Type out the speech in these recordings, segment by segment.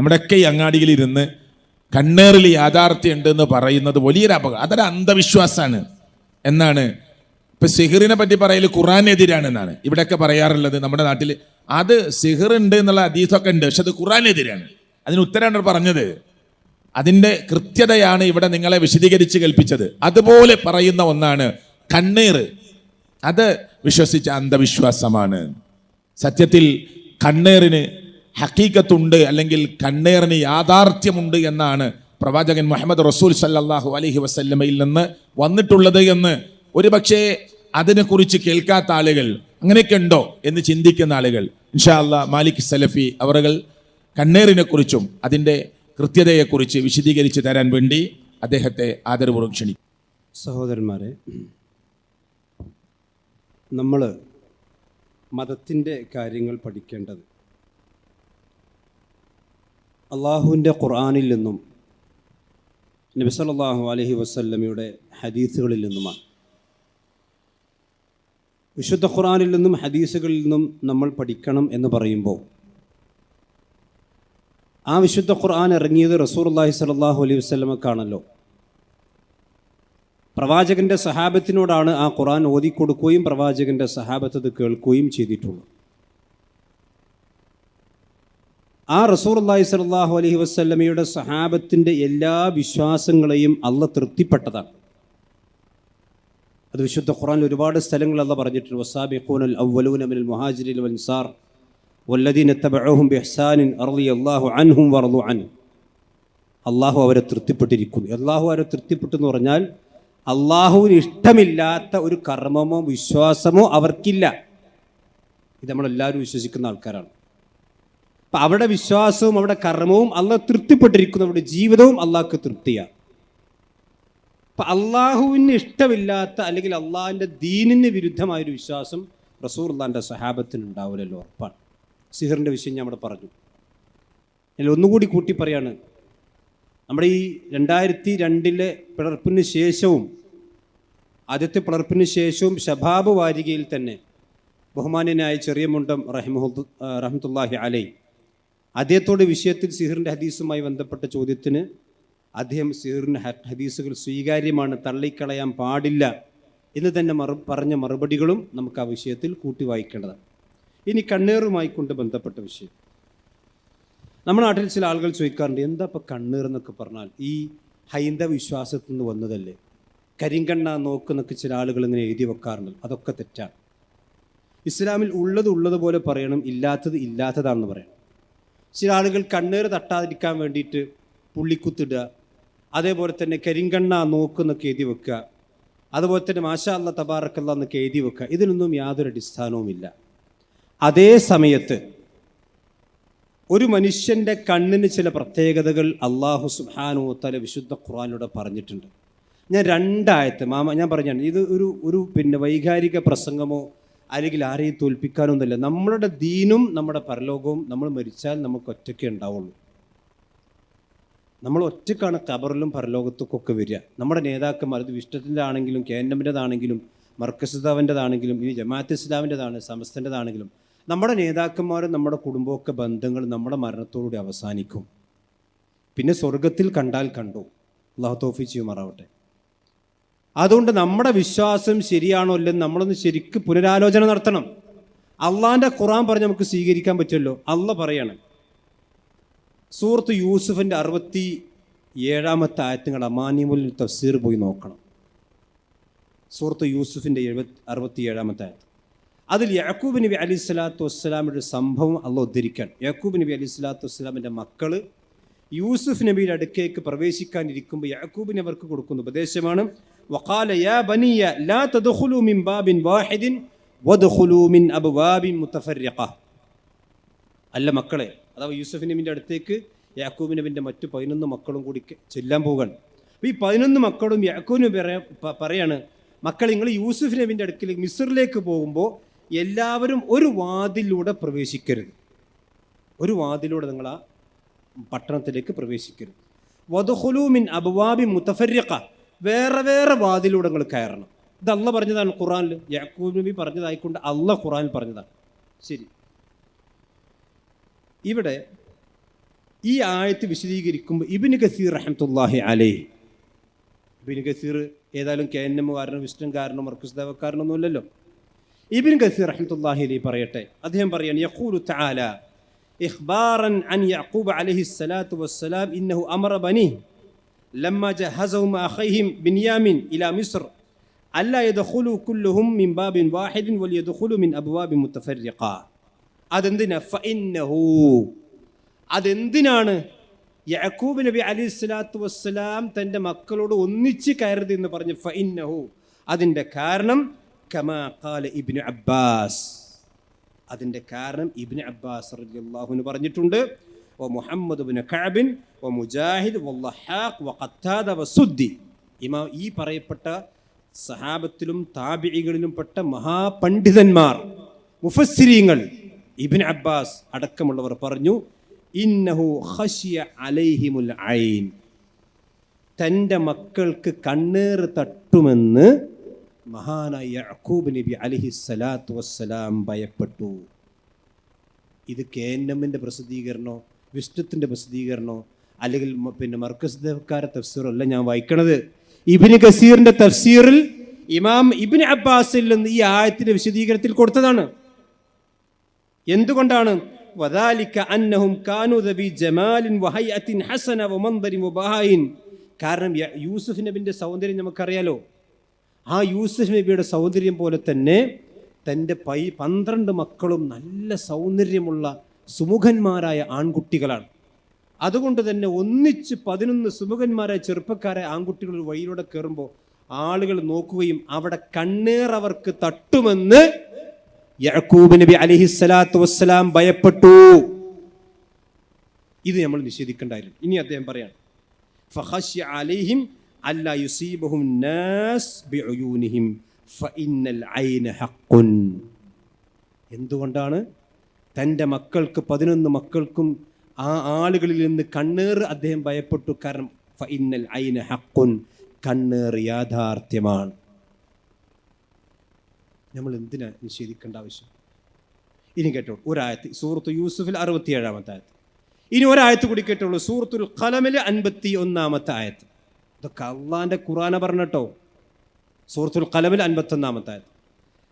നമ്മുടെയൊക്കെ ഈ അങ്ങാടിയിൽ ഇരുന്ന് കണ്ണേറിൽ യാഥാർത്ഥ്യം ഉണ്ട് എന്ന് പറയുന്നത് വലിയൊരു അപകടം അതൊരു അന്ധവിശ്വാസമാണ്. എന്നാണ്. ഇപ്പൊ സിഹിറിനെ പറ്റി പറയൽ ഖുറാനെതിരാണ് എന്നാണ് ഇവിടെയൊക്കെ പറയാറുള്ളത് നമ്മുടെ നാട്ടിൽ അത് സിഹിർ ഉണ്ട് എന്നുള്ള അതീതൊക്കെ ഉണ്ട് പക്ഷെ അത് ഖുറാനെതിരാണ്. അതിന് ഉത്തരമാണ് പറഞ്ഞത്. അതിന്റെ കൃത്യതയാണ് ഇവിടെ നിങ്ങളെ വിശദീകരിച്ച് കൽപ്പിച്ചത് അതുപോലെ പറയുന്ന ഒന്നാണ് കണ്ണീർ. അത് വിശ്വസിച്ച അന്ധവിശ്വാസമാണ്. സത്യത്തിൽ കണ്ണേറിന് ഹക്കീക്കത്തുണ്ട് അല്ലെങ്കിൽ കണ്ണേറിന് യാഥാർത്ഥ്യമുണ്ട് എന്നാണ് പ്രവാചകൻ മുഹമ്മദ് റസൂൽ സല്ലാഹു അലഹി വസല്ലമയിൽ നിന്ന് വന്നിട്ടുള്ളത് എന്ന്. ഒരുപക്ഷെ അതിനെക്കുറിച്ച് കേൾക്കാത്ത ആളുകൾ അങ്ങനെയൊക്കെ ഉണ്ടോ എന്ന് ചിന്തിക്കുന്ന ആളുകൾ. ഇൻഷാ മാലിക് സലഫി അവറുകൾ കണ്ണേറിനെക്കുറിച്ചും അതിന്റെ കൃത്യതയെക്കുറിച്ച് വിശദീകരിച്ച് തരാൻ വേണ്ടി അദ്ദേഹത്തെ ആദരപൂർവം ക്ഷണിക്കും സഹോദരന്മാരെ നമ്മൾ മതത്തിന്റെ കാര്യങ്ങൾ പഠിക്കേണ്ടത് അള്ളാഹുവിന്റെ ഖുർആാനിൽ നിന്നും നബി സല്ലല്ലാഹു അലൈഹി വസല്ലമയുടെ ഹദീസുകളിൽ നിന്നുമാണ്. വിശുദ്ധ ഖുർആാനിൽ നിന്നും ഹദീസുകളിൽ നിന്നും നമ്മൾ പഠിക്കണം എന്ന് പറയുമ്പോൾ ആ വിശുദ്ധ ഖുർആൻ ഇറങ്ങിയത് റസൂർ അള്ളാഹി സലാഹു അലൈഹി വസ്ലമക്കാണല്ലോ പ്രവാചകന്റെ സഹാബത്തിനോടാണ് ആ ഖുർആൻ ഓതിക്കൊടുക്കുകയും പ്രവാചകന്റെ സഹാബത്ത് കേൾക്കുകയും ചെയ്തിട്ടുള്ളത്. ആ റസൂർ അള്ളാഹി സലാഹു അലഹി വസ്ല്ലമയുടെ സഹാബത്തിന്റെ എല്ലാ വിശ്വാസങ്ങളെയും അല്ല തൃപ്തിപ്പെട്ടതാണ്. അത് വിശുദ്ധ ഖുറാൻ ഒരുപാട് സ്ഥലങ്ങൾ അല്ല പറഞ്ഞിട്ടുണ്ട്. വസാബിഖൂൻ അൽ അവലൂൻ അമിൽ വൻസാർ അൻഹും അൻ അള്ളാഹു അവരെ തൃപ്തിപ്പെട്ടിരിക്കുന്നു. അള്ളാഹു അവരെ തൃപ്തിപ്പെട്ടെന്ന് പറഞ്ഞാൽ അള്ളാഹുവിന് ഇഷ്ടമില്ലാത്ത ഒരു കർമ്മമോ വിശ്വാസമോ അവർക്കില്ല. ഇത് നമ്മളെല്ലാവരും വിശ്വസിക്കുന്ന ആൾക്കാരാണ്. അപ്പം അവിടെ വിശ്വാസവും അവിടെ കർമ്മവും അള്ളാഹ് തൃപ്തിപ്പെട്ടിരിക്കുന്നു. അവിടെ ജീവിതവും അള്ളാഹ്ക്ക് തൃപ്തിയാണ്. അപ്പം അള്ളാഹുവിന് ഇഷ്ടമില്ലാത്ത അല്ലെങ്കിൽ അള്ളാഹിന്റെ ദീനിന് വിരുദ്ധമായൊരു വിശ്വാസം റസൂർ അള്ളാഹിന്റെ സഹാബത്തിന് ഉണ്ടാവില്ലല്ലോ ഉറപ്പാണ്. സിഹറിന്റെ വിഷയം ഞാൻ അവിടെ പറഞ്ഞു. അതിൽ ഒന്നുകൂടി കൂട്ടി പറയാണ്. നമ്മുടെ ഈ രണ്ടായിരത്തി രണ്ടിലെ പിളർപ്പിന് ശേഷവും ആദ്യത്തെ പിളർപ്പിന് ശേഷവും ഷബാബ് വാരികയിൽ തന്നെ ബഹുമാന്യനായ ചെറിയ മുണ്ടം റഹിമഹു റഹമത്തുല്ലാഹി അലൈ അദ്ദേഹത്തോട് വിഷയത്തിൽ സിഹിറിന്റെ ഹദീസുമായി ബന്ധപ്പെട്ട ചോദ്യത്തിന് അദ്ദേഹം സിഹിറിന്റെ ഹദീസുകൾ സ്വീകാര്യമാണ് തള്ളിക്കളയാൻ പാടില്ല എന്ന് തന്നെ മറു പറഞ്ഞ മറുപടികളും നമുക്ക് ആ വിഷയത്തിൽ കൂട്ടി വായിക്കേണ്ടതാണ്. ഇനി കണ്ണീറുമായി കൊണ്ട് ബന്ധപ്പെട്ട വിഷയം. നമ്മുടെ നാട്ടിൽ ചില ആളുകൾ ചോദിക്കാറുണ്ട് എന്താ ഇപ്പം കണ്ണീർ എന്നൊക്കെ പറഞ്ഞാൽ? ഈ ഹൈന്ദവ വിശ്വാസത്തിൽ നിന്ന് വന്നതല്ലേ? കരിങ്കണ്ണ നോക്കുന്നൊക്കെ ചില ആളുകൾ ഇങ്ങനെ എഴുതി വെക്കാറുണ്ട്. അതൊക്കെ തെറ്റാണ്. ഇസ്ലാമിൽ ഉള്ളത് ഉള്ളതുപോലെ പറയണം ഇല്ലാത്തത് ഇല്ലാത്തതാണെന്ന് പറയണം. ചില ആളുകൾ കണ്ണീർ തട്ടാതിരിക്കാൻ വേണ്ടിയിട്ട് പുള്ളിക്കുത്തിടുക. അതേപോലെ തന്നെ കരിങ്കണ്ണ നോക്കുന്നൊക്കെ എഴുതി വെക്കുക. അതുപോലെ തന്നെ മാഷാ അല്ല തബാറക്കല്ല എന്നൊക്കെ എഴുതി വെക്കുക. ഇതിനൊന്നും യാതൊരു അടിസ്ഥാനവുമില്ല. അതേ സമയത്ത് ഒരു മനുഷ്യന്റെ കണ്ണിന് ചില പ്രത്യേകതകൾ അള്ളാഹു സുഹാനു തല വിശുദ്ധ ഖുറാനിലൂടെ പറഞ്ഞിട്ടുണ്ട്. ഞാൻ രണ്ടായത്ത് മാമ ഞാൻ പറഞ്ഞു ഇത് ഒരു ഒരു പിന്നെ വൈകാരിക പ്രസംഗമോ അല്ലെങ്കിൽ ആരെയും തോൽപ്പിക്കാനൊന്നുമില്ല. നമ്മളുടെ ദീനും നമ്മുടെ പരലോകവും നമ്മൾ മരിച്ചാൽ നമുക്ക് ഒറ്റയ്ക്കേ ഉണ്ടാവുള്ളൂ. നമ്മൾ ഒറ്റക്കാണ് കബറിലും പരലോകത്തുക്കൊക്കെ വരിക. നമ്മുടെ നേതാക്കന്മാർ ഇത് വിഷ്ടത്തിന്റെ ആണെങ്കിലും കേന്ദ്രമിന്റെതാണെങ്കിലും മർക്കസുദാവിന്റെതാണെങ്കിലും ഇനി ജമാഅത്ത് ഇസ്ലാമിന്റെതാണ് സമസ്തന്റെതാണെങ്കിലും നമ്മുടെ നേതാക്കന്മാരും നമ്മുടെ കുടുംബമൊക്കെ ബന്ധങ്ങൾ നമ്മുടെ മരണത്തോടുകൂടി അവസാനിക്കും. പിന്നെ സ്വർഗത്തിൽ കണ്ടാൽ കണ്ടു. അള്ളാഹു തോഫി ചെയ്യുമാറാവട്ടെ. അതുകൊണ്ട് നമ്മുടെ വിശ്വാസം ശരിയാണോ അല്ലെന്ന് നമ്മളൊന്ന് ശരിക്ക് പുനരാലോചന നടത്തണം. അള്ളാഹിന്റെ ഖുറാൻ പറഞ്ഞ് നമുക്ക് സ്വീകരിക്കാൻ പറ്റുമല്ലോ? അള്ള പറയണം. സൂറത്ത് യൂസുഫിന്റെ അറുപത്തി ഏഴാമത്തെ ആയത്തുങ്ങൾ അമാനിമുൽ തഫ്സീർ പോയി നോക്കണം. സൂറത്ത് യൂസുഫിന്റെ എഴുപത്തി അറുപത്തി ഏഴാമത്തെ ആയത്ത്. അതിൽ യാക്കൂബ് നബി അലി സ്വലാത്തു വസ്സലാമിന്റെ സംഭവം അല്ല ഉദ്ധരിക്കാൻ യാക്കൂബ് നബി അലി സ്വലാത്തു വസ്സലാമിന്റെ മക്കൾ യൂസുഫ് നബിയുടെ അടുക്കേക്ക് പ്രവേശിക്കാനിരിക്കുമ്പോൾ യാക്കൂബിന് അവർക്ക് കൊടുക്കുന്ന ഉപദേശമാണ് വഖാല യാ ബനിയ ലാ തദ്ഖുലു മിൻ ബാബിൻ വാഹിദിൻ വദ്ഖുലു മിൻ അബ്വാബിൻ متفرقه അല്ല മക്കളെ അഥവാ യൂസഫ് നബിന്റെ അടുത്തേക്ക് യാക്കൂബ് നബിന്റെ മറ്റു പതിനൊന്ന് മക്കളും കൂടി ചെല്ലാൻ പോവുകയാണ്. അപ്പോൾ ഈ പതിനൊന്ന് മക്കളും യാക്കൂബ് നബി പറയാണ് മക്കൾ നിങ്ങൾ യൂസുഫ് നബിന്റെ അടുക്കിലേക്ക് മിസറിലേക്ക് പോകുമ്പോൾ എല്ലാവരും ഒരു വാതിലൂടെ പ്രവേശിക്കരുത്. ഒരു വാതിലൂടെ നിങ്ങൾ ആ പട്ടണത്തിലേക്ക് പ്രവേശിക്കരുത്. വധുഹുലൂമിൻ അബുവാബി മുത്തഫരിക്ക വേറെ വേറെ വാതിലൂടെ നിങ്ങൾ കയറണം. ഇത് അല്ല പറഞ്ഞതാണ് ഖുറാനിൽ യാക്കൂബ് നബി പറഞ്ഞതായിക്കൊണ്ട് അല്ല ഖുറാനിൽ പറഞ്ഞതാണ്. ശരി. ഇവിടെ ഈ ആയത്ത് വിശദീകരിക്കുമ്പോൾ ഇബിന് കസീർ റഹമത്തുല്ലാഹി അലേ ഇബിന് കസീർ ഏതായാലും കെ എൻ എമ്മുകാരനോ വിഷ്ണുകാരനോ മർക്കസ് ദേവക്കാരനോ ഒന്നുമല്ലല്ലോ ഇബിൻ കസീർ റഹ്മത്തുള്ളാഹി അലൈ പറയട്ടെ. അദ്ദേഹം പറയാണ് യഖൂലു തആല ഇഖ്ബാറൻ അൻ യഅഖൂബ് അലൈഹി സ്വലാത്തു വസ്സലാം ഇന്നഹു അമറ ബനി ലമ്മ جهزهم أخيهم بنيامين إلى مصر ألا يدخلوا كلهم من باب واحد وليدخلوا من أبواب متفرقة. അതെന്തിനാ ഫഇന്നഹു അതെന്തിനാണ് യാക്കൂബ് നബി അലി സ്വലാത്തു വസ്സലാം തന്റെ മക്കളോട് ഒന്നിച്ച് കയറുത് എന്ന് പറഞ്ഞ് ഫഇന്നഹു. അതിന്റെ കാരണം കമാ ഖാല ഇബ്നു അബ്ബാസ്. അതിന്റെ കാരണം ഇബ്നു അബ്ബാസ് റളിയല്ലാഹുവിന് പറഞ്ഞിട്ടുണ്ട്. വ മുഹമ്മദ് ബിൻ കഅബിൻ വ മുജാഹിദ് വല്ലഹാഖ് വ ഖത്താദ വ സുദ്ദി ഇമാ ഈ പറയപ്പെട്ട സഹാബത്തിലും താബിഇകളിലും പെട്ട മഹാപണ്ഡിതന്മാർ മുഫസ്സിരീങ്ങൾ ഇബ്നു അബ്ബാസ് അടക്കമുള്ളവർ പറഞ്ഞു ഇന്നഹു ഖശിയ അലൈഹിമുൽ ഐൻ. തന്റെ മക്കൾക്ക് കണ്ണേറ് തട്ടുമെന്ന് മഹാനായ യഅക്കൂബ് നബി അലഹി സ്വലാത്തു വസ്സലാം ഭയപ്പെട്ടു. ഇത് കെ എൻ എമ്മിന്റെ പ്രസിദ്ധീകരണോ വിഷ്ണുത്തിന്റെ പ്രസിദ്ധീകരണോ അല്ലെങ്കിൽ പിന്നെ മർക്കസ് ദേവക്കാര തഫ്സീറോ അല്ല ഞാൻ വായിക്കണത്. ഇബിന് കസീറിന്റെ തഫ്സീറിൽ ഇമാം ഇബിന് അബ്ബാസിൽ നിന്ന് ഈ ആയത്തിന്റെ വിശദീകരണത്തിൽ കൊടുത്തതാണ്. എന്തുകൊണ്ടാണ്? അന്നഹും കാനു ജമാലിൻ ഹസന കാരണം യൂസുഫ് നബിന്റെ സൗന്ദര്യം നമുക്കറിയാലോ. ആ യൂസുഫ് നബിയുടെ സൗന്ദര്യം പോലെ തന്നെ തന്റെ പൈ പന്ത്രണ്ട് മക്കളും നല്ല സൗന്ദര്യമുള്ള സുമുഖന്മാരായ ആൺകുട്ടികളാണ്. അതുകൊണ്ട് തന്നെ ഒന്നിച്ച് പതിനൊന്ന് സുമുഖന്മാരായ ചെറുപ്പക്കാരായ ആൺകുട്ടികൾ വഴിയിലൂടെ കയറുമ്പോൾ ആളുകൾ നോക്കുകയും അവിടെ കണ്ണേർ അവർക്ക് തട്ടുമെന്ന് യഅക്കൂബ് നബി അലിഹിസ്സലാത്തു വസ്സലാം ഭയപ്പെട്ടു. ഇത് നമ്മൾ നിഷേധിക്കേണ്ടായിരുന്നു ഇനി അദ്ദേഹം പറയാണ് ഫഹഷ്യ അലൈഹിം അല്ലാ യുസീബഹും ഫഇന്നൽ ഐന എന്തുകൊണ്ടാണ്? തന്റെ മക്കൾക്ക് പതിനൊന്ന് മക്കൾക്കും ആ ആളുകളിൽ നിന്ന് കണ്ണേറ് അദ്ദേഹം ഭയപ്പെട്ടു. കാരണം ഫൈനൽ ഐന ഹക്കുൻ കണ്ണേർ യാഥാർത്ഥ്യമാണ്. നമ്മൾ എന്തിനാ നിഷേധിക്കേണ്ട ആവശ്യം? ഇനി കേട്ടോളൂ ഒരായത്ത് സൂറത്ത് യൂസുഫിൽ അറുപത്തിയേഴാമത്തെ ആയത്ത്. ഇനി ഒരായത്ത് കൂടി കേട്ടോളൂ സൂറത്തുൽ ഖലമിൽ അൻപത്തി ഒന്നാമത്തെ ആയത്ത്. ഇതൊക്കെ അള്ളാന്റെ ഖുറാന പറഞ്ഞട്ടോ? സൂറത്തുൽ ഖലമിൽ അൻപത്തി ഒന്നാമത്തെ ആയത്ത്.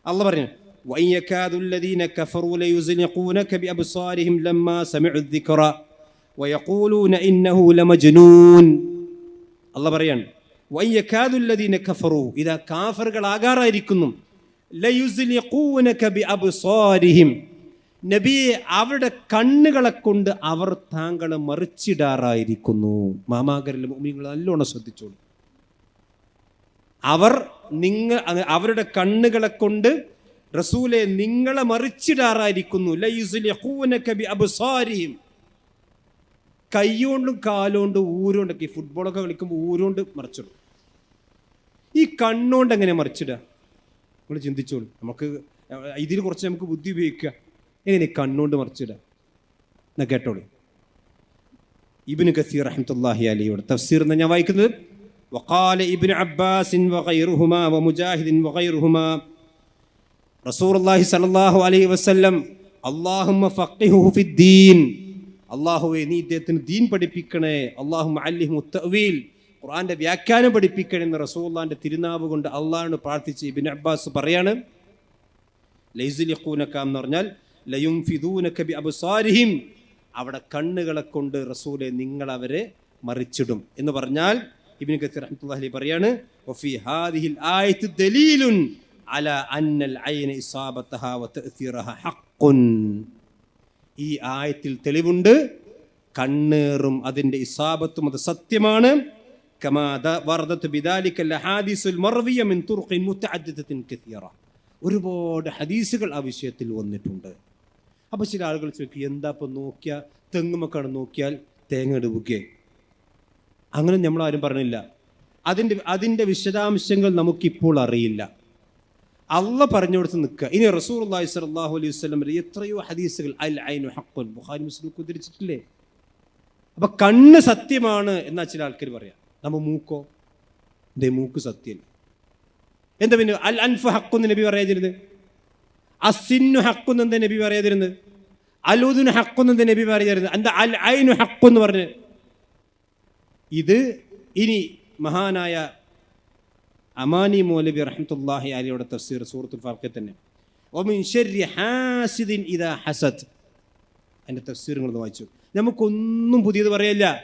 അള്ള പറഞ്ഞു وإن يكاد الذين كفروا ليزلقونك بأبصارهم لما سمعوا الذكر ويقولون إنه لمجنون അള്ള പറയാണ് വയ്യക്കാതുല്ലദീന കഫറു ഇതാ കാഫറുകൾ ആകാറായിരിക്കുന്നു ലയുസ്ലിഖൂനക ബിഅബ്സാരിഹിം നബിയെ അവരുടെ കണ്ണുകളെ കൊണ്ട് അവർ താങ്കളെ മറിച്ചിടാറായിരിക്കുന്നു മാമാകരിലെ നിങ്ങൾ നല്ലോണം ശ്രദ്ധിച്ചോളൂ അവർ നിങ്ങ അവരുടെ കണ്ണുകളെ കൊണ്ട് റസൂലെ നിങ്ങളെ മറിച്ചിടാറായിരിക്കുന്നു. കൈയോണ്ടും കാലോണ്ടും ഊരോണ്ടൊക്കെ ഈ ഫുട്ബോളൊക്കെ കളിക്കുമ്പോൾ ഊരോണ്ട് മറിച്ചിടും. ഈ കണ്ണോണ്ട് എങ്ങനെ മറിച്ചിടുക നമ്മൾ ചിന്തിച്ചോളൂ. നമുക്ക് ഇതിൽ കുറച്ച് നമുക്ക് ബുദ്ധി ഉപയോഗിക്കുക. എങ്ങനെ കണ്ണോണ്ട് മറിച്ചിടുക എന്നാ കേട്ടോളൂ. ഇബിന് കസീർ റഹ്മത്തുല്ലാഹി അലിയോട് തഫ്സീർ എന്ന് ഞാൻ വായിക്കുന്നത്. വഖാല ഇബിൻ അബ്ബാസിൻ വഖൈറുഹുമ വമുജാഹിദിൻ വഖൈറുഹുമ റസൂർ അള്ളാഹി സലാഹു അലൈഹി വസ്ല്ലം ഫിദ്ദീൻ. അള്ളാഹുവെ നീ ഇദ്ദേഹത്തിന് ദീൻ പഠിപ്പിക്കണേ. അള്ളാഹു അല്ലിഹു തവീൽ ഖുർആന്റെ വ്യാഖ്യാനം പഠിപ്പിക്കണേ എന്ന് റസൂള്ളാന്റെ തിരുനാവ് കൊണ്ട് അള്ളാഹിന് പ്രാർത്ഥിച്ച് ഇബിൻ അബ്ബാസ് പറയാണ് ലൈസുലിഖൂനക്ക എന്ന് പറഞ്ഞാൽ ലയും ഫിദൂനക്ക ബി അബ്സാരിഹിം അവിടെ കണ്ണുകളെ കൊണ്ട് റസൂലെ നിങ്ങൾ അവരെ മറിച്ചിടും. എന്ന് പറഞ്ഞാൽ ഇബ്നു കത്തീർ റഹ്മത്തുള്ളാഹി പറയാണ് അല അന്നൽ ഐന ഇസാബത്തഹ വതഅ്തീറഹ ഹഖ്ഖുൻ ഈ ആയത്തിൽ തെളിവുണ്ട്. കണ്ണേറും അതിന്റെ ഇസാബത്തും അത് സത്യമാണ്. ഒരുപാട് ഹദീസുകൾ ആ വിഷയത്തിൽ വന്നിട്ടുണ്ട്. അപ്പോൾ ചില ആളുകൾ ചോദിക്കും എന്താ ഇപ്പം നോക്കിയാൽ തെങ്ങുമക്കാണ് നോക്കിയാൽ തേങ്ങ എടുക്കുകയെ? അങ്ങനെ നമ്മൾ ആരും പറഞ്ഞില്ല. അതിന്റെ അതിന്റെ വിശദാംശങ്ങൾ നമുക്കിപ്പോൾ അറിയില്ല. അള്ള പറഞ്ഞു കൊടുത്ത് നിൽക്കുക. ഇനി റസൂർ അള്ളാഹി സ്വല്ലല്ലാഹു അലൈഹി വസല്ലം എത്രയോ ഹദീസുകൾ അൽ ഐനു ഹക്കുൽ ബുഖാരി മുസ്ലിം ഉദ്ധരിച്ചിട്ടില്ലേ അപ്പൊ കണ്ണ് സത്യമാണ് എന്നാ ചില ആൾക്കാർ പറയാം. നമ്മ മൂക്കോ? ദേ മൂക്ക് സത്യം എന്താ പിന്നെ അൽ അൻഫ് ഹക്കുന്ന് നബി പറയാതിരുന്നത്? അസിന്നു ഹക്കുന്ന് എന്താ നബി പറയാതിരുന്നത്? അലൂദിന് എന്താ നബി പറയാതിരുന്ന് എന്താ അൽ ഐനു ഹക്കെന്ന് പറഞ്ഞ് ഇത് ഇനി മഹാനായ അമാനി മൗലവി റഹ്മത്തുല്ലാഹി അലിയുടെ തഫ്സീർ സൂറത്തുൽ ഫാഖിൽ തന്നെ. ഹാസിദിൻ ഇദാ ഹസത്ത് അതിന്റെ തഫ്സീറുകൾ വായിച്ചു. നമുക്കൊന്നും പുതിയത് പറയല്ല.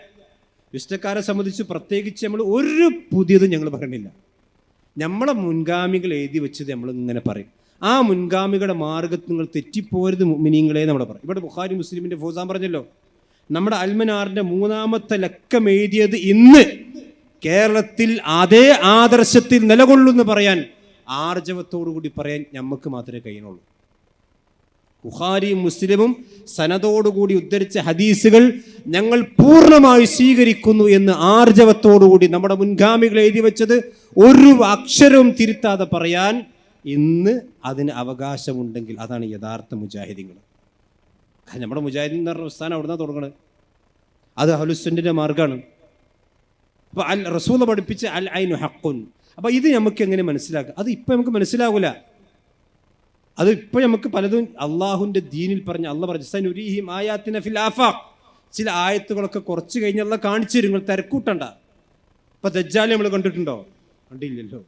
വിശുദ്ധക്കാരെ സംബന്ധിച്ച് പ്രത്യേകിച്ച് നമ്മൾ ഒരു പുതിയതും ഞങ്ങൾ പറയണില്ല. നമ്മളെ മുൻഗാമികൾ എഴുതി വെച്ചത് നമ്മൾ ഇങ്ങനെ പറയും. ആ മുൻഗാമികളുടെ മാർഗത്തിൽ നിങ്ങൾ തെറ്റിപ്പോരുത് മിനിങ്ങളെ നമ്മൾ പറയും. ഇവിടെ ബുഖാരി മുസ്ലിമിന്റെ ഫോസാൻ പറഞ്ഞല്ലോ നമ്മുടെ അൽമനാറിന്റെ മൂന്നാമത്തെ ലക്കം എഴുതിയത് ഇന്ന്. കേരളത്തിൽ അതേ ആദർശത്തിൽ നിലകൊള്ളുന്നു പറയാൻ ആർജവത്തോടുകൂടി പറയാൻ നമുക്ക് മാത്രമേ കഴിയുന്നുള്ളൂ. ബുഹാരിയും മുസ്ലിമും സനതോടുകൂടി ഉദ്ധരിച്ച ഹദീസുകൾ ഞങ്ങൾ പൂർണമായി സ്വീകരിക്കുന്നു എന്ന് ആർജവത്തോടുകൂടി നമ്മുടെ മുൻഗാമികൾ എഴുതി വെച്ചത് ഒരു അക്ഷരവും തിരുത്താതെ പറയാൻ ഇന്ന് അതിന് അവകാശമുണ്ടെങ്കിൽ അതാണ് യഥാർത്ഥ മുജാഹിദീങ്ങൾ. നമ്മുടെ മുജാഹിദീൻ എന്ന് പറഞ്ഞ പ്രസ്ഥാനം അവിടെ നിന്നാണ് തുടങ്ങണത്. അത് ഹലുസുന്റെ മാർഗമാണ് അപ്പോൾ അൽ റസൂല പഠിപ്പിച്ച അൽ ഐനു ഹക്കുൻ അപ്പോൾ ഇത് നമുക്ക് എങ്ങനെ മനസ്സിലാക്കുക അത് ഇപ്പം നമുക്ക് മനസ്സിലാവില്ല അത് ഇപ്പോൾ നമുക്ക് പലതും അള്ളാഹുവിന്റെ ദീനിൽ പറഞ്ഞ അള്ള പറഞ്ഞു സനുരീഹിം ആയാത്തിന ഫിൽ ആഫാഖ്. ചില ആയത്തുകളൊക്കെ കുറച്ച് കഴിഞ്ഞുള്ള കാണിച്ചു തരും. നിങ്ങൾ തിരക്കൂട്ടണ്ട. ഇപ്പം ദജ്ജാൽ നമ്മൾ കണ്ടിട്ടുണ്ടോ? കണ്ടില്ലല്ലോ.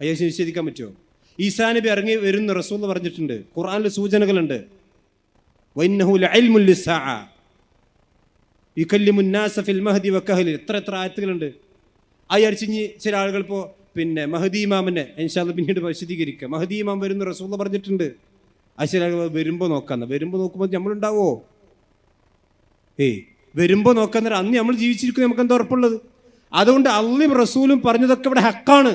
അയ്യോ നിഷേധിക്കാൻ പറ്റുമോ? ഈസാ നബി ഇറങ്ങി വരുന്ന റസൂൽ പറഞ്ഞിട്ടുണ്ട്. ഖുർആനിൽ സൂചനകളുണ്ട്. വൈന്നഹു ലഇൽമുൽ ലിസ്സാഅ യുകല്ലിമുൻ നാസ ഫിൽ മഹദി വക്കഹലിൽ എത്ര എത്ര ആയത്തുകളുണ്ട്. ആ ചില ആളുകൾ ഇപ്പോൾ പിന്നെ മഹദി ഇമാമിനെ എൻഷാദ് പിന്നീട് വിശദീകരിക്കുക മഹദി ഇമാം വരുന്ന റസൂള്ള പറഞ്ഞിട്ടുണ്ട്. ആ ചില ആളുകൾ വരുമ്പോൾ നോക്കാന്ന് വരുമ്പോൾ നോക്കുമ്പോൾ നമ്മളുണ്ടാവോ? ഏയ് വരുമ്പോൾ നോക്കാന്ന് അന്ന് നമ്മൾ ജീവിച്ചിരിക്കുന്നു നമുക്ക് എന്താ ഉറപ്പുള്ളത്? അതുകൊണ്ട് അള്ളിയും റസൂലും പറഞ്ഞതൊക്കെ ഇവിടെ ഹക്കാണ്.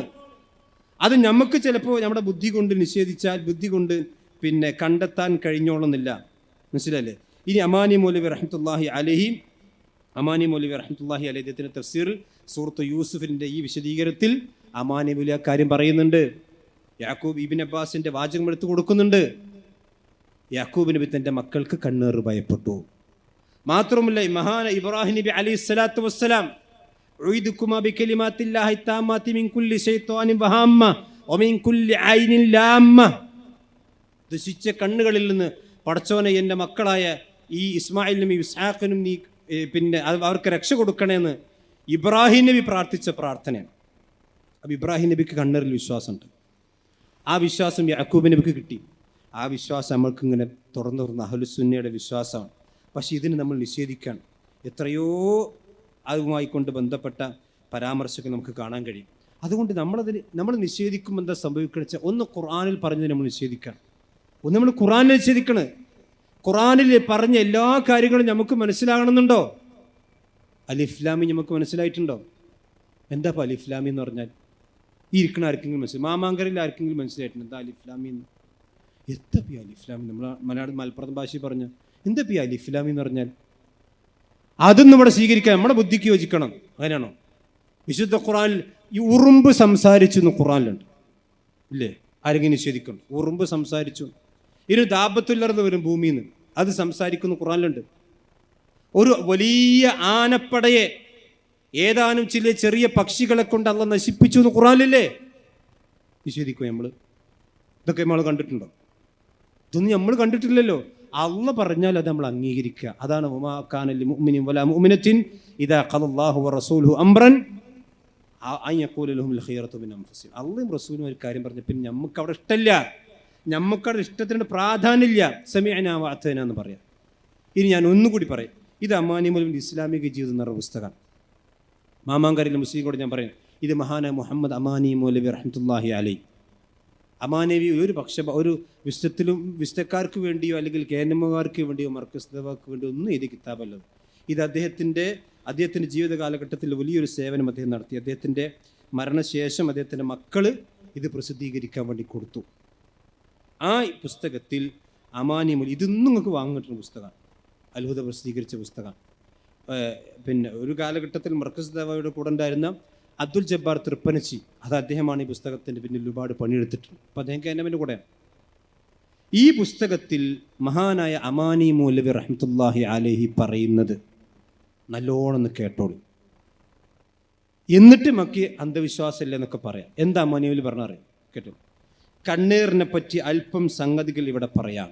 അത് നമുക്ക് ചിലപ്പോൾ നമ്മുടെ ബുദ്ധി കൊണ്ട് നിഷേധിച്ചാൽ ബുദ്ധി കൊണ്ട് പിന്നെ കണ്ടെത്താൻ കഴിഞ്ഞോളുന്നില്ല. മനസ്സിലല്ലേ ഇനി അമാനി മൗലവി റഹ്മത്തുല്ലാഹി അലഹി അമാനി മൗലവി റഹ്മത്തുല്ലാഹി അലൈഹി അദ്ദേഹത്തിന്റെ തഫ്സീറിൽ സൂറത്ത് യൂസുഫിന്റെ ഈ വിശദീകരണത്തിൽ അമാനി മൗലി ആ കാര്യം പറയുന്നുണ്ട്. യാക്കൂബ് ഇബിൻ അബ്ബാസിന്റെ വാചകം എടുത്തു കൊടുക്കുന്നുണ്ട്. യാക്കൂബ് നബി തന്റെ മക്കൾക്ക് കണ്ണേറ് ഭയപ്പെട്ടു. മാത്രമല്ല മഹാന ഇബ്രാഹിം നബി അലൈഹി സ്വലാത്തു വസ്സലാം ദുഷിച്ച കണ്ണുകളിൽ നിന്ന് പടച്ചോനെ എന്റെ മക്കളായ ഈ ഇസ്മായിലിനും ഇസ്ഹാഖിനും നീ പിന്നെ അവർക്ക് രക്ഷ കൊടുക്കണേന്ന് ഇബ്രാഹിം നബി പ്രാർത്ഥിച്ച പ്രാർത്ഥനയാണ്. അപ്പം ഇബ്രാഹിം നബിക്ക് കണ്ണറിൽ വിശ്വാസമുണ്ട്. ആ വിശ്വാസം യാക്കൂബ് നബിക്ക് കിട്ടി. ആ വിശ്വാസം നമ്മൾക്ക് ഇങ്ങനെ തുറന്നു തുറന്ന അഹലുസുന്നയുടെ വിശ്വാസമാണ്. പക്ഷേ ഇതിന് നമ്മൾ നിഷേധിക്കുകയാണ് എത്രയോ അതുമായി കൊണ്ട് ബന്ധപ്പെട്ട പരാമർശങ്ങൾ നമുക്ക് കാണാൻ കഴിയും. അതുകൊണ്ട് നമ്മളതിന് നമ്മൾ നിഷേധിക്കുമ്പോൾ എന്താ സംഭവിക്കണമെന്ന് വെച്ചാൽ ഒന്ന് ഖുർആനിൽ പറഞ്ഞത് നമ്മൾ നിഷേധിക്കണം. ഒന്ന് നമ്മൾ ഖുർആനിൽ നിഷേധിക്കണേ. ഖുർആനിൽ പറഞ്ഞ എല്ലാ കാര്യങ്ങളും നമുക്ക് മനസ്സിലാകണമെന്നുണ്ടോ? അലിഫ്ലാമി നമുക്ക് മനസ്സിലായിട്ടുണ്ടോ? എന്താ ഇപ്പോൾ അലിഫ്ലാമി എന്ന് പറഞ്ഞാൽ? ഈ ഇരിക്കണ ആർക്കെങ്കിലും മനസ്സിലായി? മാമാങ്കരയിൽ ആർക്കെങ്കിലും മനസ്സിലായിട്ടുണ്ട്? എന്താ അലിഫ്ലാമി എന്ന്? എന്താ പി അലിഫ്ലാമി നമ്മൾ മലയാളം മലപ്പുറം ഭാഷയിൽ പറഞ്ഞു എന്താ പി അലിഫ്ലാമി എന്ന് പറഞ്ഞാൽ? അതൊന്നും ഇവിടെ സ്വീകരിക്കാൻ നമ്മുടെ ബുദ്ധിക്ക് യോജിക്കണം. അങ്ങനെയാണോ? വിശുദ്ധ ഖുറാനിൽ ഈ ഉറുമ്പ് സംസാരിച്ചു എന്ന് ഖുറാനിലുണ്ട് ഇല്ലേ? ആരെങ്കിലും നിഷേധിക്കണം ഉറുമ്പ് സംസാരിച്ചു. ഇനി ദാപത്തുല്ലർന്ന് വരും ഭൂമിയിൽ നിന്ന് അത് സംസാരിക്കുന്നു ഖുറാനിലുണ്ട് ഒരു വലിയ ആനപ്പടയെ ഏതാനും ചില ചെറിയ പക്ഷികളെ കൊണ്ട് അല്ല നശിപ്പിച്ചു എന്ന് ഖുറാനില്ലേ നിഷേധിക്കും നമ്മൾ ഇതൊക്കെ നമ്മൾ കണ്ടിട്ടുണ്ടോ? ഇതൊന്നും നമ്മൾ കണ്ടിട്ടില്ലല്ലോ. അള്ള പറഞ്ഞാൽ അത് നമ്മൾ അംഗീകരിക്കുക. അതാണ് ഉമാ കാനലി മുഅ്മിനിൻ വലാ ഇദാ വറസൂലുഹു അംറൻ ഖിയറത്തു മിൻ അള്ളയും റസൂലും ഒരു കാര്യം പറഞ്ഞ പിന്നെ നമുക്ക് അവിടെ ഇഷ്ടമില്ല നമുക്കവിടെ ഇഷ്ടത്തിന് പ്രാധാന്യമില്ല. സമീഅന വഅതന എന്ന് പറയാം. ഇനി ഞാൻ ഒന്നുകൂടി പറയും. ഇത് അമാനി മുലിന്റെ ഇസ്ലാമിക ജീവിതം എന്ന പുസ്തകം. മാമാങ്കരിലെ കൂടെ ഞാൻ പറയും ഇത് മഹാന മുഹമ്മദ് അമാനി മൗലവി റഹ്മത്തുല്ലാഹി അലൈ. അമാനവി ഒരു പക്ഷ ഒരു വിശുദ്ധത്തിലും വിശുദ്ധക്കാർക്ക് വേണ്ടിയോ അല്ലെങ്കിൽ കേന്ദ്രമാർക്ക് വേണ്ടിയോ മർക്കസ്തവാക്ക് വേണ്ടിയോ ഒന്നും ഇത് കിതാബല്ലത്. ഇത് അദ്ദേഹത്തിന്റെ അദ്ദേഹത്തിന്റെ ജീവിത കാലഘട്ടത്തിൽ വലിയൊരു സേവനം അദ്ദേഹം നടത്തി. അദ്ദേഹത്തിന്റെ മരണശേഷം അദ്ദേഹത്തിന്റെ മക്കൾ ഇത് പ്രസിദ്ധീകരിക്കാൻ വേണ്ടി കൊടുത്തു. ആ പുസ്തകത്തിൽ അമാനിമുൽ ഇതൊന്നും നിങ്ങൾക്ക് വാങ്ങിയിട്ടുള്ള പുസ്തകമാണ്. അത്ഭുത പ്രസിദ്ധീകരിച്ച പുസ്തകം പിന്നെ ഒരു കാലഘട്ടത്തിൽ മർക്കസ് ദേവയുടെ കൂടെ ഉണ്ടായിരുന്ന അബ്ദുൽ ജബ്ബാർ തൃപ്പനച്ചി അത് അദ്ദേഹമാണ് ഈ പുസ്തകത്തിന്റെ പിന്നിൽ ഒരുപാട് പണിയെടുത്തിട്ടുണ്ട് അപ്പോൾ അദ്ദേഹം കേന്ദ്രമിന്റെ കൂടെയാണ്. ഈ പുസ്തകത്തിൽ മഹാനായ അമാനി മൂലവി റഹ്മത്തുല്ലാഹി അലഹി പറയുന്നത് നല്ലോണം ഒന്ന് കേട്ടോളൂ. എന്നിട്ട് മക്കി അന്ധവിശ്വാസമില്ല എന്നൊക്കെ പറയാം. എന്താ അമാനിയിൽ പറഞ്ഞറിയാം കേട്ടോ കണ്ണീറിനെ പറ്റി അല്പം സംഗതികൾ ഇവിടെ പറയാം.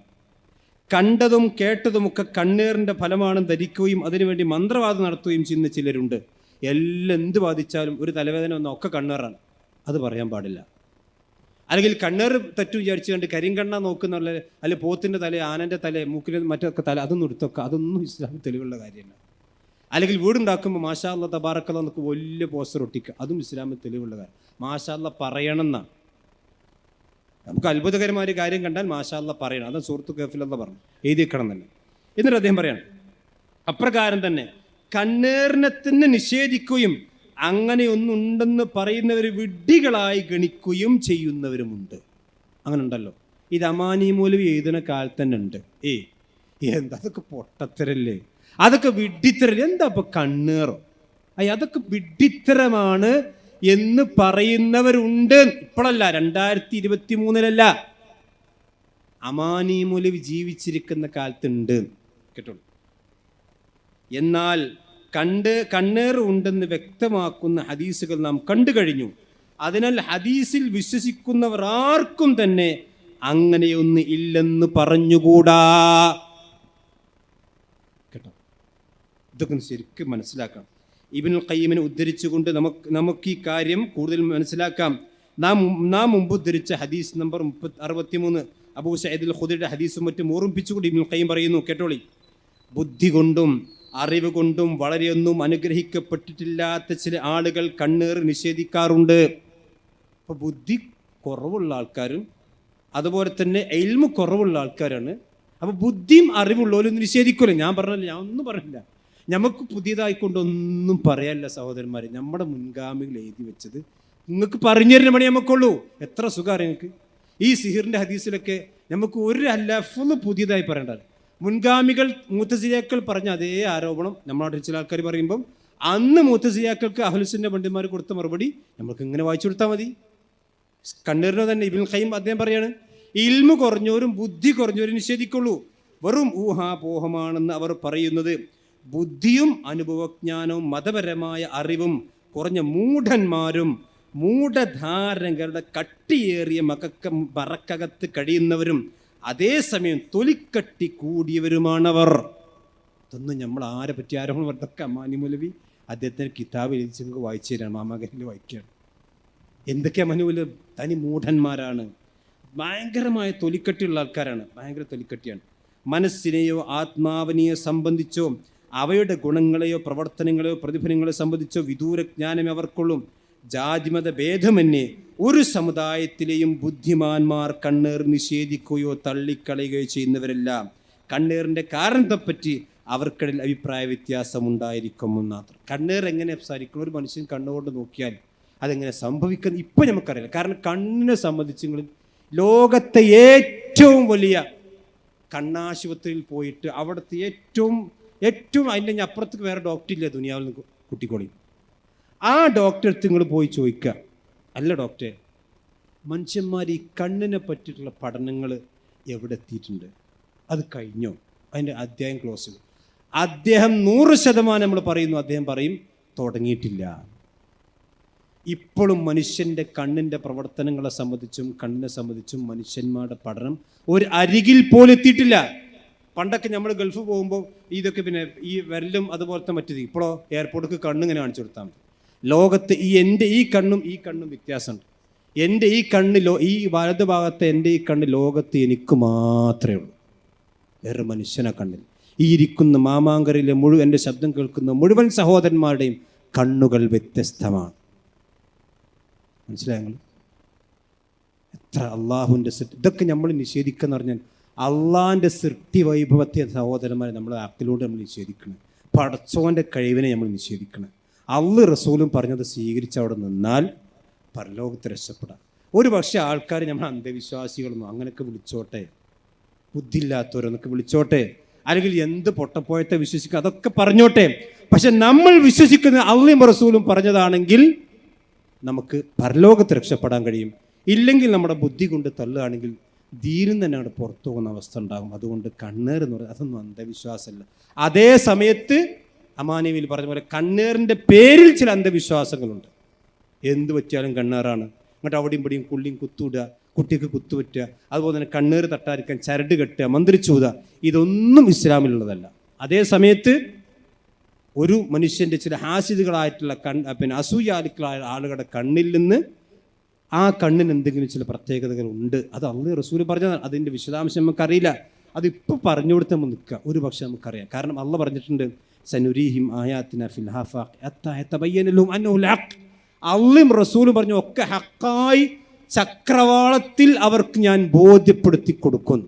കണ്ടതും കേട്ടതുമൊക്കെ കണ്ണീറിന്റെ ഫലമാണ് ധരിക്കുകയും അതിനുവേണ്ടി മന്ത്രവാദം നടത്തുകയും ചെയ്യുന്ന ചിലരുണ്ട്. എല്ലാം എന്ത് ബാധിച്ചാലും ഒരു തലവേദന വന്ന ഒക്കെ കണ്ണേറാണ്. അത് പറയാൻ പാടില്ല. അല്ലെങ്കിൽ കണ്ണേർ തെറ്റു വിചാരിച്ചു കണ്ട് കരിങ്കണ്ണ നോക്കുന്നുള്ള അല്ലെങ്കിൽ പോത്തിന്റെ തല ആനന്റെ തല മൂക്കിലെ മറ്റൊക്കെ തല അതൊന്നും എടുത്തൊക്കെ അതൊന്നും ഇസ്ലാമിൽ തെളിവുള്ള കാര്യമല്ല. അല്ലെങ്കിൽ വീടുണ്ടാക്കുമ്പോൾ മാഷാ അല്ല തബാറക്കല്ല എന്നൊക്കെ വലിയ പോസ്റ്റർ ഒട്ടിക്കുക. അതും ഇസ്ലാമിൽ തെളിവുള്ള കാര്യം. മാഷാ അല്ല പറയണം എന്നാണ്. നമുക്ക് അത്ഭുതകരമായ കാര്യം കണ്ടാൽ മാഷാല്ല പറയണം. അതാണ് സുഹൃത്തു കഫിലെന്ന പറഞ്ഞു എഴുതി വെക്കണം തന്നെ. എന്നിട്ട് അദ്ദേഹം പറയാണ് അപ്രകാരം തന്നെ കണ്ണേറിനെ തന്നെ നിഷേധിക്കുകയും അങ്ങനെ ഒന്നുണ്ടെന്ന് പറയുന്നവർ വിഡ്ഢികളായി ഗണിക്കുകയും ചെയ്യുന്നവരുമുണ്ട്. അങ്ങനെ ഉണ്ടല്ലോ ഇത് അമാനി മൂലം എഴുതുന്ന കാലത്ത് തന്നെ ഉണ്ട്. ഏ എന്താ അതൊക്കെ പൊട്ടത്തരല്ലേ? അതൊക്കെ വിഡ്ഢിത്തരല്ലേ? എന്താ ഇപ്പൊ കണ്ണേറോ? അയ്യ അതൊക്കെ വിഡ്ഢിത്തരമാണ് എന്ന് പറയുന്നവരുണ്ട്. ഇപ്പോഴല്ല രണ്ടായിരത്തി ഇരുപത്തി മൂന്നിലല്ല അമാനി മുലിവ് ജീവിച്ചിരിക്കുന്ന കാലത്തുണ്ട്. കേട്ടോ എന്നാൽ കണ്ട് കണ്ണേറ് ഉണ്ടെന്ന് വ്യക്തമാക്കുന്ന ഹദീസുകൾ നാം കണ്ടു കഴിഞ്ഞു. അതിനാൽ ഹദീസിൽ വിശ്വസിക്കുന്നവർ ആർക്കും തന്നെ അങ്ങനെയൊന്നും ഇല്ലെന്ന് പറഞ്ഞുകൂടാ. കേട്ടോ? ഇതൊക്കെ ശരിക്കും മനസ്സിലാക്കാം ഇബിനുൽ ഖയ്യിമിനെ ഉദ്ധരിച്ചുകൊണ്ട് നമുക്ക് നമുക്ക് ഈ കാര്യം കൂടുതൽ മനസ്സിലാക്കാം. നാം നാം മുമ്പ് ഉദ്ധരിച്ച ഹദീസ് നമ്പർ മുപ്പത്തി അറുപത്തിമൂന്ന്. അബൂ സൈദുൽ ഖുദിയുടെ ഹദീസും മറ്റും ഓർമ്മിപ്പിച്ചുകൊണ്ട് ഇബിനുൽ ഖയ്യിം പറയുന്നു കേട്ടോളി. ബുദ്ധി കൊണ്ടും അറിവ് കൊണ്ടും വളരെയൊന്നും അനുഗ്രഹിക്കപ്പെട്ടിട്ടില്ലാത്ത ചില ആളുകൾ കണ്ണേർ നിഷേധിക്കാറുണ്ട്. അപ്പോൾ ബുദ്ധി കുറവുള്ള ആൾക്കാരും അതുപോലെ തന്നെ എൽമ കുറവുള്ള ആൾക്കാരാണ്. അപ്പോൾ ബുദ്ധിയും അറിവുള്ളവരും നിഷേധിക്കില്ല ഞാൻ പറഞ്ഞില്ല ഞാൻ ഒന്നും പറഞ്ഞില്ല. നമുക്ക് പുതിയതായിക്കൊണ്ടൊന്നും പറയാനില്ല സഹോദരന്മാരെ. നമ്മുടെ മുൻഗാമികൾ എഴുതി വെച്ചത് നിങ്ങൾക്ക് പറഞ്ഞു തരുന്ന പണി നമുക്കുള്ളൂ എത്ര സുഖമാണ് നിങ്ങൾക്ക്. ഈ സിഹിറിന്റെ ഹദീസിലൊക്കെ നമുക്ക് ഒരു അല്ലഫുന്ന് പുതിയതായി പറയേണ്ടത് മുൻഗാമികൾ മൂത്തസിയാക്കൾ പറഞ്ഞ അതേ ആരോപണം നമ്മളവിടെ ചില ആൾക്കാർ പറയുമ്പം അന്ന് മൂത്തസിയാക്കൾക്ക് അഹലുസിന്റെ പണ്ഡിതന്മാർ കൊടുത്ത മറുപടി നമുക്ക് ഇങ്ങനെ വായിച്ചു കൊടുത്താൽ മതി. കണ്ണീറിനോ തന്നെ ഇബിൻ ഖൈം അദ്ദേഹം പറയാണ് ഇൽമു കുറഞ്ഞവരും ബുദ്ധി കുറഞ്ഞവരും നിഷേധിക്കുള്ളൂ. വെറും ഊഹാപോഹമാണെന്ന് അവർ പറയുന്നത്. ബുദ്ധിയും അനുഭവജ്ഞാനവും മതപരമായ അറിവും കുറഞ്ഞ മൂഢന്മാരും മൂഢധാരകരുടെ കട്ടിയേറിയ മകക്ക മറക്കകത്ത് കഴിയുന്നവരും അതേസമയം തൊലിക്കട്ടി കൂടിയവരുമാണവർ. ഇതൊന്നും നമ്മൾ ആരെ പറ്റി ആരോപണം പറഞ്ഞൊക്കെ അമാനി മൗലവി അദ്ദേഹത്തിന് കിതാബ് എഴുതിച്ച് നമുക്ക് വായിച്ചു തരാണ് മാമാകരിൽ വായിക്കുകയാണ്. എന്തൊക്കെയാ മനുവിൽ തനി മൂഢന്മാരാണ്. ഭയങ്കരമായ തൊലിക്കട്ടിയുള്ള ആൾക്കാരാണ്. ഭയങ്കര തൊലിക്കട്ടിയാണ്. മനസ്സിനെയോ ആത്മാവിനെയോ സംബന്ധിച്ചോ അവയുടെ ഗുണങ്ങളെയോ പ്രവർത്തനങ്ങളെയോ പ്രതിഫലങ്ങളെയോ സംബന്ധിച്ചോ വിദൂര ജ്ഞാനം അവർക്കുള്ളും. ജാതിമത ഭേദമന്യേ ഒരു സമുദായത്തിലെയും ബുദ്ധിമാന്മാർ കണ്ണേർ നിഷേധിക്കുകയോ തള്ളിക്കളയുകയോ ചെയ്യുന്നവരെല്ലാം കണ്ണേറിന്റെ കാരണത്തെപ്പറ്റി അവർക്കിടയിൽ അഭിപ്രായ വ്യത്യാസം ഉണ്ടായിരിക്കും മാത്രം കണ്ണേർ എങ്ങനെ സംസാരിക്കണം ഒരു മനുഷ്യൻ കണ്ണുകൊണ്ട് നോക്കിയാൽ അതെങ്ങനെ സംഭവിക്കുന്നത് ഇപ്പം നമുക്കറിയില്ല. കാരണം കണ്ണിനെ സംബന്ധിച്ച് ലോകത്തെ ഏറ്റവും വലിയ കണ്ണാശുപത്രിയിൽ പോയിട്ട് അവിടുത്തെ ഏറ്റവും ഏറ്റവും അതിന്റെ അപ്പുറത്തേക്ക് വേറെ ഡോക്ടർ ഇല്ല ദുനിയാവിൽ കുട്ടിക്കോളി. ആ ഡോക്ടറെ അടുത്ത് നിങ്ങൾ പോയി ചോദിക്കുക. അല്ല ഡോക്ടറെ മനുഷ്യന്മാർ ഈ കണ്ണിനെ പറ്റിയിട്ടുള്ള പഠനങ്ങൾ എവിടെ എത്തിയിട്ടുണ്ട്? അത് കഴിഞ്ഞോ? അതിന്റെ അധ്യായം ക്ലോസ് ചെയ്തു. അദ്ദേഹം നൂറ് ശതമാനം നമ്മൾ പറയുന്നു. അദ്ദേഹം പറയും തുടങ്ങിയിട്ടില്ല. ഇപ്പോഴും മനുഷ്യന്റെ കണ്ണിന്റെ പ്രവർത്തനങ്ങളെ സംബന്ധിച്ചും കണ്ണിനെ സംബന്ധിച്ചും മനുഷ്യന്മാരുടെ പഠനം ഒരു അരികിൽ പോലും എത്തിയിട്ടില്ല. പണ്ടൊക്കെ നമ്മൾ ഗൾഫ് പോകുമ്പോൾ ഇതൊക്കെ പിന്നെ ഈ വിരലും അതുപോലത്തെ മറ്റേത് ഇപ്പോഴോ എയർപോർട്ടിൽ കണ്ണിങ്ങനെ കാണിച്ചു കൊടുത്താൽ മതി. ലോകത്ത് ഈ എന്റെ ഈ കണ്ണും ഈ കണ്ണും വ്യത്യാസമുണ്ട്. എന്റെ ഈ കണ്ണ് ലോ ഈ വലത് ഭാഗത്തെ എന്റെ ഈ കണ്ണ് ലോകത്ത് എനിക്ക് മാത്രമേ ഉള്ളൂ. വേറെ മനുഷ്യനെ കണ്ണിൽ. ഈ ഇരിക്കുന്ന മാമാങ്കരയിലെ മുഴുവൻ എന്റെ ശബ്ദം കേൾക്കുന്ന മുഴുവൻ സഹോദരന്മാരുടെയും കണ്ണുകൾ വ്യത്യസ്തമാണ്. മനസ്സിലായങ്ങൾ എത്ര അള്ളാഹുവിന്റെ സെറ്റ് ഇതൊക്കെ നമ്മൾ നിഷേധിക്കുക എന്ന് പറഞ്ഞാൽ അള്ളാഹിന്റെ സൃഷ്ടി വൈഭവത്തെ സഹോദരന്മാരെ നമ്മൾ ആപ്പിലൂടെ നമ്മൾ നിഷേധിക്കണം. പടച്ചോന്റെ കഴിവിനെ നമ്മൾ നിഷേധിക്കണം. അള്ളു റസൂലും പറഞ്ഞത് സ്വീകരിച്ച് അവിടെ നിന്നാൽ പരലോകത്ത് രക്ഷപ്പെടാം. ഒരു പക്ഷേ ആൾക്കാർ നമ്മൾ അന്ധവിശ്വാസികളൊന്നും അങ്ങനെയൊക്കെ വിളിച്ചോട്ടെ? ബുദ്ധിയില്ലാത്തവരൊന്നൊക്കെ വിളിച്ചോട്ടെ? അല്ലെങ്കിൽ എന്ത് പൊട്ടപ്പോയത്തെ വിശ്വസിക്കുക അതൊക്കെ പറഞ്ഞോട്ടെ. പക്ഷെ നമ്മൾ വിശ്വസിക്കുന്ന അള്ളിയും റസൂലും പറഞ്ഞതാണെങ്കിൽ നമുക്ക് പരലോകത്ത് രക്ഷപ്പെടാൻ കഴിയും. ഇല്ലെങ്കിൽ നമ്മുടെ ബുദ്ധി കൊണ്ട് തള്ളുകയാണെങ്കിൽ ധീരം തന്നെ അവിടെ പുറത്തു പോകുന്ന അവസ്ഥ ഉണ്ടാകും. അതുകൊണ്ട് കണ്ണേർ എന്ന് പറയുന്നത് അതൊന്നും അന്ധവിശ്വാസമല്ല. അതേ സമയത്ത് അമാനവിയിൽ പറഞ്ഞ പോലെ കണ്ണേറിന്റെ പേരിൽ ചില അന്ധവിശ്വാസങ്ങളുണ്ട്. എന്ത് പറ്റിയാലും കണ്ണേറാണ്. എന്നിട്ട് അവിടെയും ഇവിടെയും കുള്ളിയും കുത്തുവിടുക കുട്ടിക്ക് കുത്തുപറ്റുക അതുപോലെ തന്നെ കണ്ണേർ തട്ടാതിരിക്കാൻ ചരട് കെട്ടുക മന്ത്രിച്ചൂത ഇതൊന്നും ഇസ്ലാമിലുള്ളതല്ല. അതേ സമയത്ത് ഒരു മനുഷ്യന്റെ ചില ഹാസിദുകളായിട്ടുള്ള കൺ പിന്നെ അസൂയാലുക്കളായ ആളുകളുടെ കണ്ണിൽ നിന്ന് ആ കണ്ണിന് എന്തെങ്കിലും ചില പ്രത്യേകതകൾ ഉണ്ട്. അത് അള്ളി റസൂൽ പറഞ്ഞതാണ് അതിന്റെ വിശദാംശം നമുക്കറിയില്ല. അതിപ്പോൾ പറഞ്ഞു കൊടുത്ത് നമ്മൾ നിൽക്കുക. ഒരു പക്ഷെ നമുക്കറിയാം. കാരണം അള്ള പറഞ്ഞിട്ടുണ്ട് സനുരീഹിം ആയാത്തിന അള്ളിയും റസൂലും പറഞ്ഞു ഒക്കെ ഹക്കായി ചക്രവാളത്തിൽ അവർക്ക് ഞാൻ ബോധ്യപ്പെടുത്തി കൊടുക്കുന്നു.